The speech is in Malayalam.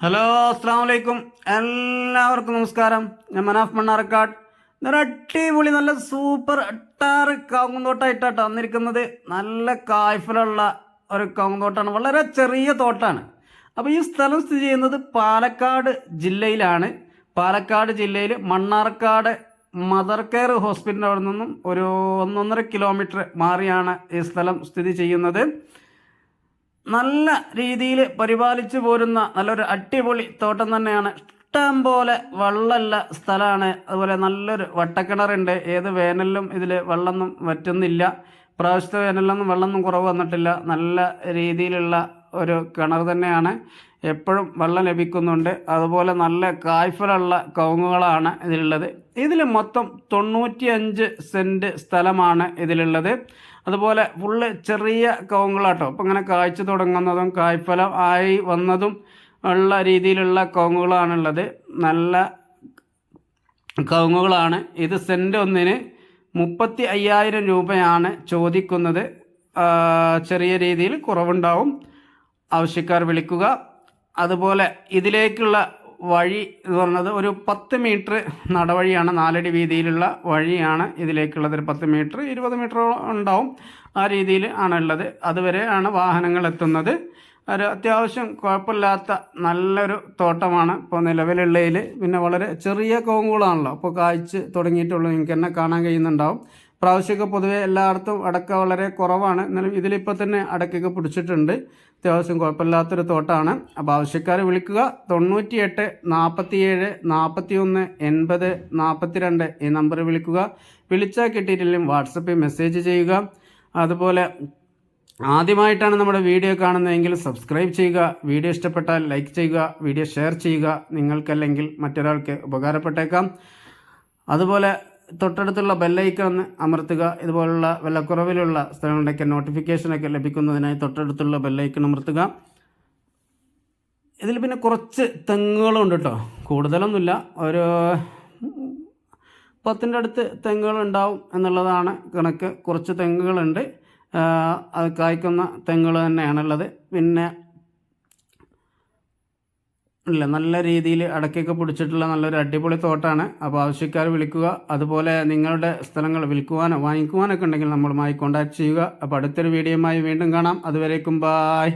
ഹലോ അസ്സാം വലൈക്കും എല്ലാവർക്കും നമസ്കാരം. ഞാൻ മനാഫ് മണ്ണാർക്കാട്. ഇന്നൊരു അടിപൊളി നല്ല സൂപ്പർ അട്ടാറ് കവുങ്ങുന്തോട്ടമായിട്ടാണ് വന്നിരിക്കുന്നത്. നല്ല കായ്ഫലുള്ള ഒരു കവുങ്ങുന്തോട്ടമാണ് വളരെ ചെറിയ തോട്ടാണ്. അപ്പോൾ ഈ സ്ഥലം സ്ഥിതി ചെയ്യുന്നത് പാലക്കാട് ജില്ലയിലാണ്. പാലക്കാട് ജില്ലയിൽ മണ്ണാർക്കാട് മദർ കെയർ ഹോസ്പിറ്റലിൽ നിന്നും ഒരു ഒന്നൊന്നര കിലോമീറ്റർ മാറിയാണ് ഈ സ്ഥലം സ്ഥിതി ചെയ്യുന്നത്. നല്ല രീതിയിൽ പരിപാലിച്ചു പോരുന്ന നല്ലൊരു അടിപൊളി തോട്ടം തന്നെയാണ്. ഇഷ്ടം പോലെ വെള്ളമുള്ള സ്ഥലമാണ്. അതുപോലെ നല്ലൊരു വട്ടക്കിണറുണ്ട്. ഏത് വേനലിലും ഇതിൽ വെള്ളമൊന്നും വറ്റുന്നില്ല പ്രാവശ്യത്തെ വേനലിലൊന്നും വെള്ളമൊന്നും കുറവ് വന്നിട്ടില്ല. നല്ല രീതിയിലുള്ള ഒരു കിണർ തന്നെയാണ്. എപ്പോഴും വെള്ളം ലഭിക്കുന്നുണ്ട്. അതുപോലെ നല്ല കായ്ഫലുള്ള കവുങ്ങുകളാണ് ഇതിലുള്ളത്. ഇതിൽ മൊത്തം തൊണ്ണൂറ്റിയഞ്ച് സെന്റ് സ്ഥലമാണ് ഇതിലുള്ളത്. അതുപോലെ ഫുള്ള് ചെറിയ കവുങ്ങുകളാട്ടോ. അപ്പം ഇങ്ങനെ കായ്ച്ചു തുടങ്ങുന്നതും കായ്ഫലം ആയി വന്നതും ഉള്ള രീതിയിലുള്ള കവുങ്ങുകളാണുള്ളത്. നല്ല കവുങ്ങുകളാണ്. ഇത് സെന്റ് ഒന്നിന് മുപ്പത്തി അയ്യായിരം രൂപയാണ് ചോദിക്കുന്നത്. ചെറിയ രീതിയിൽ കുറവുണ്ടാവും. ആവശ്യക്കാർ വിളിക്കുക. അതുപോലെ ഇതിലേക്കുള്ള വഴി എന്ന് പറഞ്ഞത് ഒരു പത്ത് മീറ്റർ നടവഴിയാണ് നാലടി വീതിയിലുള്ള വഴിയാണ് ഇതിലേക്കുള്ളത്. ഒരു പത്ത് മീറ്റർ ഇരുപത് മീറ്റർ ഉണ്ടാവും ആ രീതിയിൽ ആണുള്ളത്. അതുവരെ ആണ് വാഹനങ്ങൾ എത്തുന്നത്. ഒരു അത്യാവശ്യം കുഴപ്പമില്ലാത്ത നല്ലൊരു തോട്ടമാണ് ഇപ്പോൾ നിലവിലുള്ളതിൽ. പിന്നെ വളരെ ചെറിയ കോങ്കുളാണല്ലോ അപ്പോൾ കായ്ച്ച് തുടങ്ങിയിട്ടുള്ളൂ നിങ്ങൾക്ക് എന്നെ കാണാൻ കഴിയുന്നുണ്ടാവും. പ്രാവശ്യമൊക്കെ പൊതുവേ എല്ലായിടത്തും അടക്ക വളരെ കുറവാണ്. എന്നാലും ഇതിലിപ്പോൾ തന്നെ അടക്കൊക്കെ പിടിച്ചിട്ടുണ്ട്. അത്യാവശ്യം കുഴപ്പമില്ലാത്തൊരു തോട്ടാണ്. അപ്പോൾ ആവശ്യക്കാരെ വിളിക്കുക. തൊണ്ണൂറ്റിയെട്ട് നാൽപ്പത്തിയേഴ് നാൽപ്പത്തി ഒന്ന് എൺപത് നാൽപ്പത്തിരണ്ട് ഈ നമ്പറിൽ വിളിക്കുക. വിളിച്ചാൽ കിട്ടിയിട്ടില്ലെങ്കിൽ വാട്സപ്പിൽ മെസ്സേജ് ചെയ്യുക. അതുപോലെ ആദ്യമായിട്ടാണ് നമ്മുടെ വീഡിയോ കാണുന്നതെങ്കിൽ സബ്സ്ക്രൈബ് ചെയ്യുക. വീഡിയോ ഇഷ്ടപ്പെട്ടാൽ ലൈക്ക് ചെയ്യുക. വീഡിയോ ഷെയർ ചെയ്യുക. നിങ്ങൾക്കല്ലെങ്കിൽ മറ്റൊരാൾക്ക് ഉപകാരപ്പെട്ടേക്കാം. അതുപോലെ തൊട്ടടുത്തുള്ള ബെല്ലൈക്കൺ ഒന്ന് അമർത്തുക. ഇതുപോലുള്ള വിലക്കുറവിലുള്ള സ്ഥലങ്ങളുടെയൊക്കെ നോട്ടിഫിക്കേഷനൊക്കെ ലഭിക്കുന്നതിനായി തൊട്ടടുത്തുള്ള ബെല്ലൈക്കൺ അമർത്തുക. ഇതിൽ പിന്നെ കുറച്ച് തെങ്ങുകളുണ്ട് കേട്ടോ. കൂടുതലൊന്നുമില്ല. ഒരു പത്തിന്റെ അടുത്ത് തെങ്ങുകൾ ഉണ്ടാവും എന്നുള്ളതാണ് കണക്ക്. കുറച്ച് തെങ്ങുകളുണ്ട്. അത് കായ്ക്കുന്ന തെങ്ങുകൾ തന്നെയാണുള്ളത്. പിന്നെ ഇല്ല നല്ല രീതിയിൽ അടക്കൊക്കെ പിടിച്ചിട്ടുള്ള നല്ലൊരു അടിപൊളി തോട്ടാണ്. അപ്പോൾ ആവശ്യക്കാർ വിളിക്കുക. അതുപോലെ നിങ്ങളുടെ സ്ഥലങ്ങൾ വിൽക്കുവാനോ വാങ്ങിക്കുവാനൊക്കെ ഉണ്ടെങ്കിൽ നമ്മളുമായി കോൺടാക്ട് ചെയ്യുക. അപ്പോൾ അടുത്തൊരു വീഡിയോയുമായി വീണ്ടും കാണാം. അതുവരേക്കും ബായ്